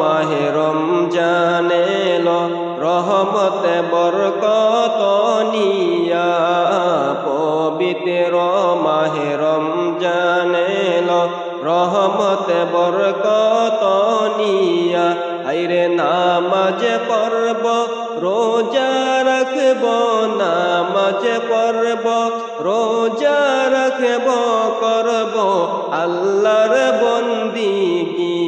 মাহে রমজানে এলো, রহমত বরকত নিয়া। পবিত্র মাহে রমজানে এলো, রহমত বরকত নিয়া। আইরে নামাজ পর্ব রোজা রাখব, নামাজ পর্ব রোজা রাখব, করব আল্লাহর বন্দিগি।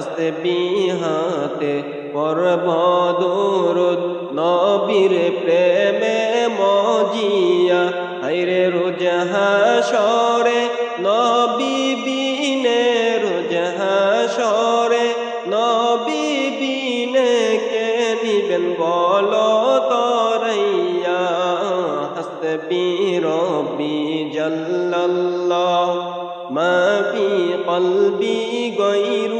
তসবিহাতে পর্ব দুরুদ নবীর প্রেমে মজিয়া। হাইরে রোজহা সরে, নবী বিনে রোজহা সরে, নবী বিনে কে নিবেন বলো তরাইয়া হাসবি রব্বি জাল্লাল্লাহ, মা ফি কলবি গায়রুল্লাহ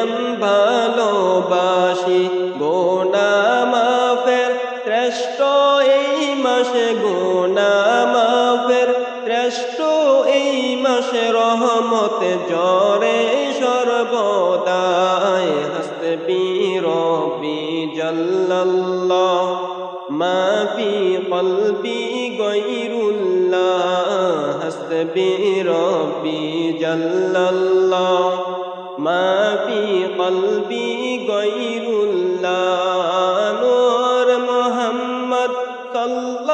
রমজান ভালোবাসি। গোনা মাফের শ্রেষ্ঠ এই মাসে গোনা মাফের শ্রেষ্ঠ এই মাসে রহমতে জরে সর্বদাই। হসবি রবি জল্লাল্লাহ মা ফি কলবি গৈরুল্লাহ হসবি রবি জল্লাল্লাহ।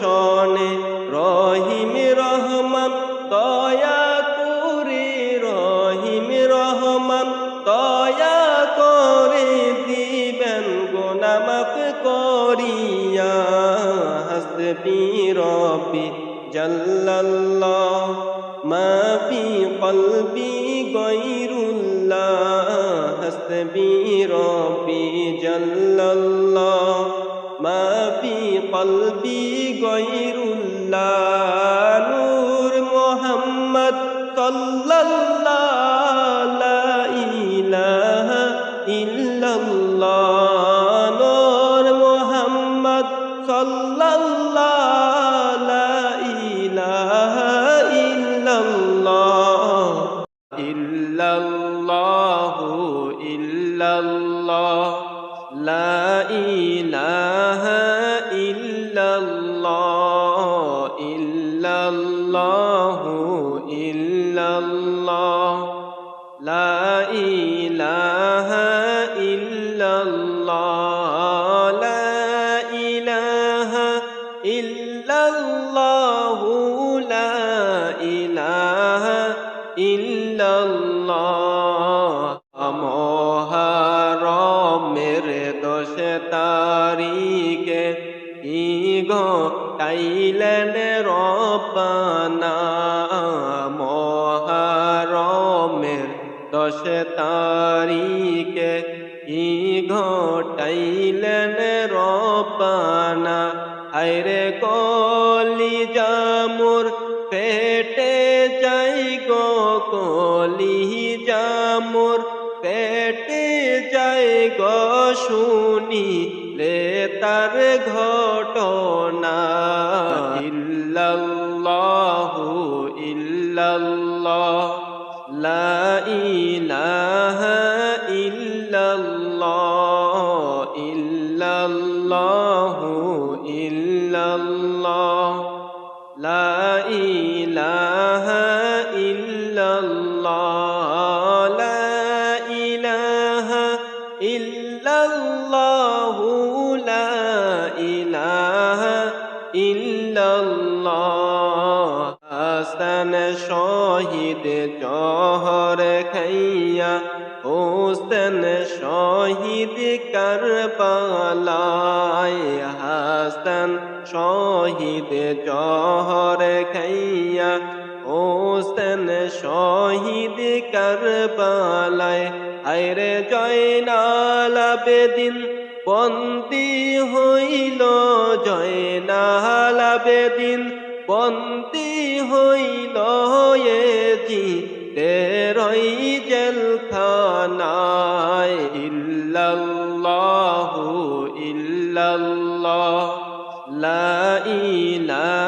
শনে রহিম রহমান, দয়া করে রহিম রহমান, দয়া করে দিবেন গোনামাফ করিয়া। হাসবি রবি জাল্লাল্লাহ মা ফি কলবি গৈরুল্লাহ, হাসবি রবি জাল্লাল্লাহ। কলবি গৈরুল্লাহ নূর মোহাম্মদ সাল্লাল্লাহ লা ইলাহা ইল্লাল্লাহ নূর মোহাম্মদ লা ইলাহা ইল্লাল্লাহ ইল্লাল্লাহু মহারমের দশ তারিখে ইগ টাইলেন রবানা মহারমের দশ তারিখে ই ঘটাইলেন রবানা আইরে কলি জামুর পেটে যাই গো কলি জামুর পেটে যাই গো। শুনি লে তার ঘটনা। ইল্লাল্লাহু ইল্লাল্লাহ লা ইলাহা শহীদ কারবালায় হাসান, শহীদ জহর খাইয়া হোসেন, শহীদ কারবালায় আইরে জয়নাল আবেদিন, বন্দি হইল জয়নাল আবেদিন, বন্দি হইল এ তেরই জেলখানায় ইল্লাল্লাহ লা ইলাহা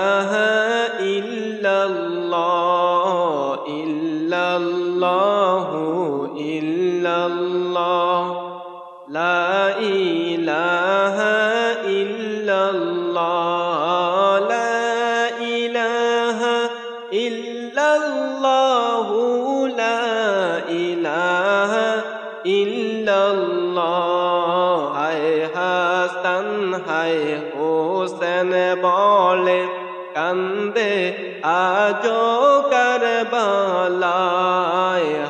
বলে, কান্দে আজো কারবালায়,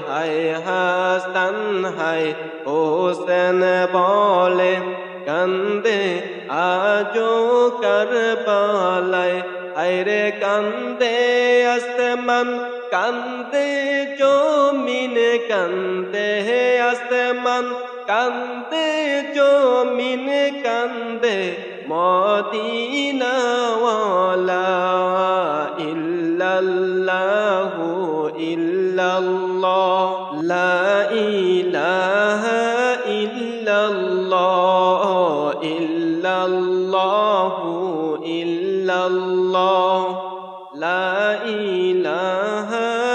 হায়, হাসান, হায়, হোসেন বলে, কান্দে আজো কারবালায় আইরে কান্দে আসমান, কান্দে জমিন, কান্দে আসমান, কান্দে জমিন, কান্দে মদিনাওয়ালা ইল্লাল্লাহু ইল্লাল্লাহ লা ইলাহা ইল্লাল্লাহ ইল্লাল্লাহু ইল্লাল্লাহ লা ইলাহা ইল্লাল্লাহ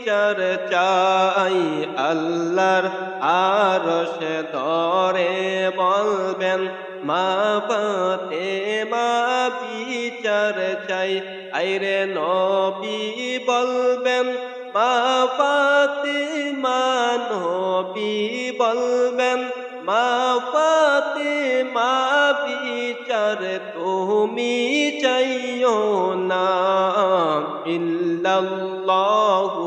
বিচার চাই আল্লাহর আরশে ধরে বলবেন, মা পাতে মা বিচার চাই। আইরে নবী বলবেন, মা পাতে মা নবী বলবেন, মা পাতে মা বিচার তুমি চাইও না। ইল্লাল্লাহু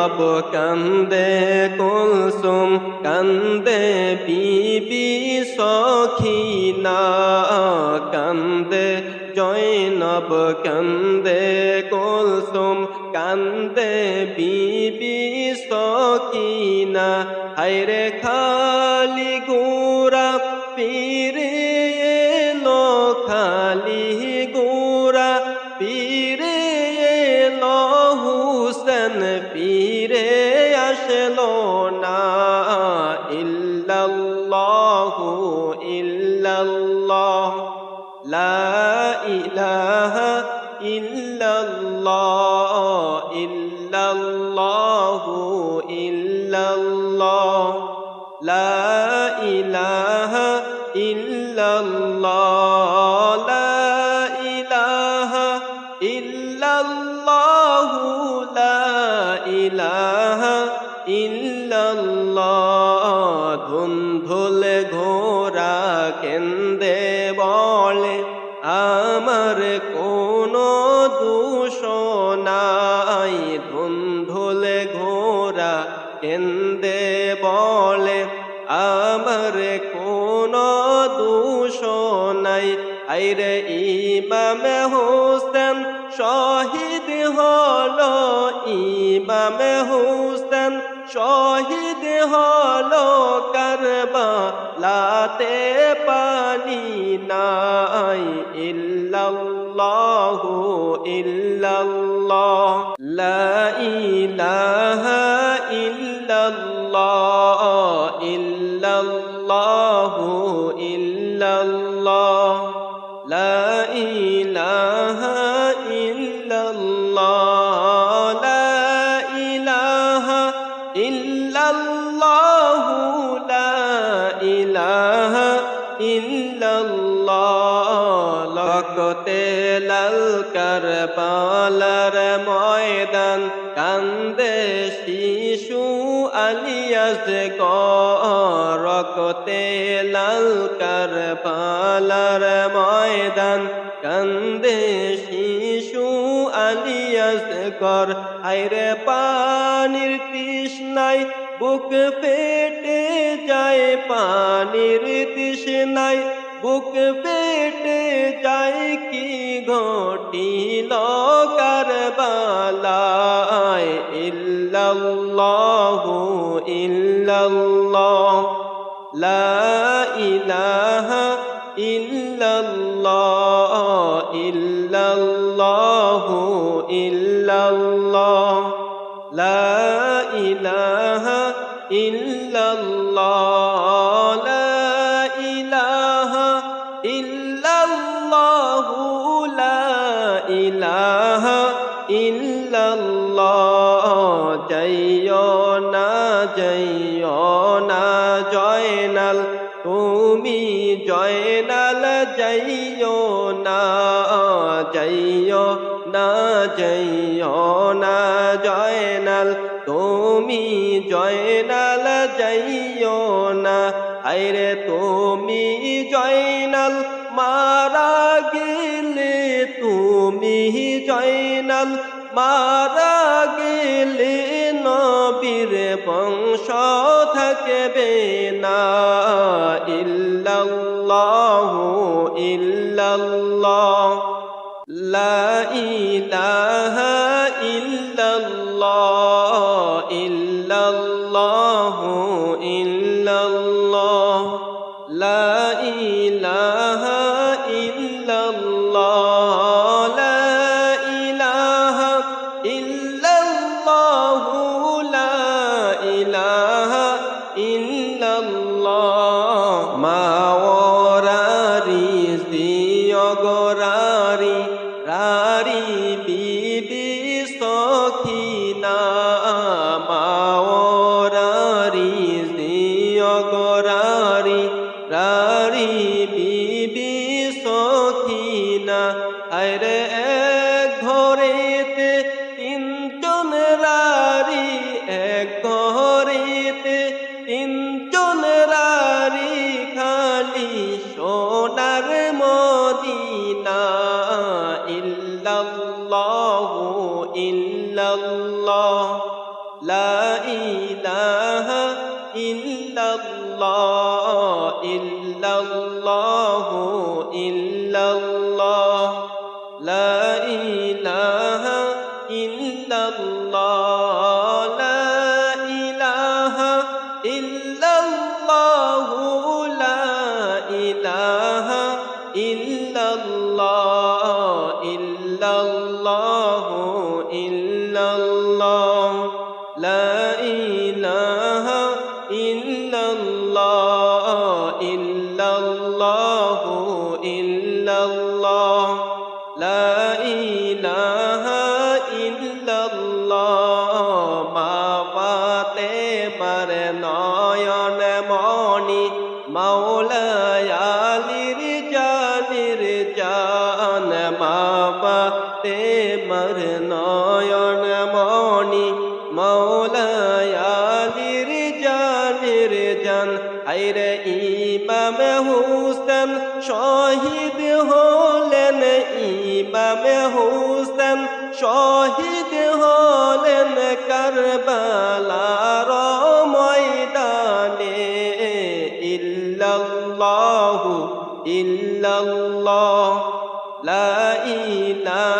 জয়নব কান্দে কুলসুম, কান্দে বিবি সখিনা কান্দে জয়নব, কান্দে কুলসুম, কান্দে বিবি সকিনা হায়রে খালি গুরা পীরে ইলাহা ইল্লাল্লাহ ইল্লাল্লাহু ইল্লাল্লাহ লা ইলাহা কেন্দে বলে, আমার কোনো দূষণাই আইরে ইমাম হোসেন শহীদ হলো, ইমাম হোসেন শহীদ হলো করবা লাতে পানি নাই, ইল্লাল্লাহু ইল্লাল্লাহ, লা ইলাহা ইল্লাল্লাহ ইল্লাল্লাহু ইল্লাল্লাহ লা ইলাহা ইল্লাল্লাহ লা ইলাহা ইল্লাল্লাহ লা ইলাহা ইল্লাল্লাহ লকতে লাল কারবালার আলিয়াস রকতে লাল কারবালার ময়দান। কান্দে শিশু আলিয়াস কর। আইরে পানির তৃষ্ণায় বুক পেটে যায়, পানির তৃষ্ণায় বুক পেটে যায় কি ঘটিল কারবালায়? ইল্লাল্লাহু ইল্লা ইল্লাল্লাহ, লা ইলাহা ইল্লাল্লাহ, ইল্লাল্লাহু ইল্লাল্লাহ, লা ইলাহা ইল্লাল্লাহ, লা ইলাহা ইল্লাল্লাহু, লা ইলাহা ইল্লাল্লাহ যাইও না যাই যাইও না যাইও না জয়নাল, তুমি জয়নাল যাইও না। আইরে তুমি জয়নাল, মারা গেলে তুমি জয়নাল, মারা গেলে নবীর বংশ থাকবে না। إلا الله. لا হুসেন শহীদ হলেন কারবালার ময়দানে। ইল্লাল্লাহু ইল্লাল্লাহ লা ইলাহা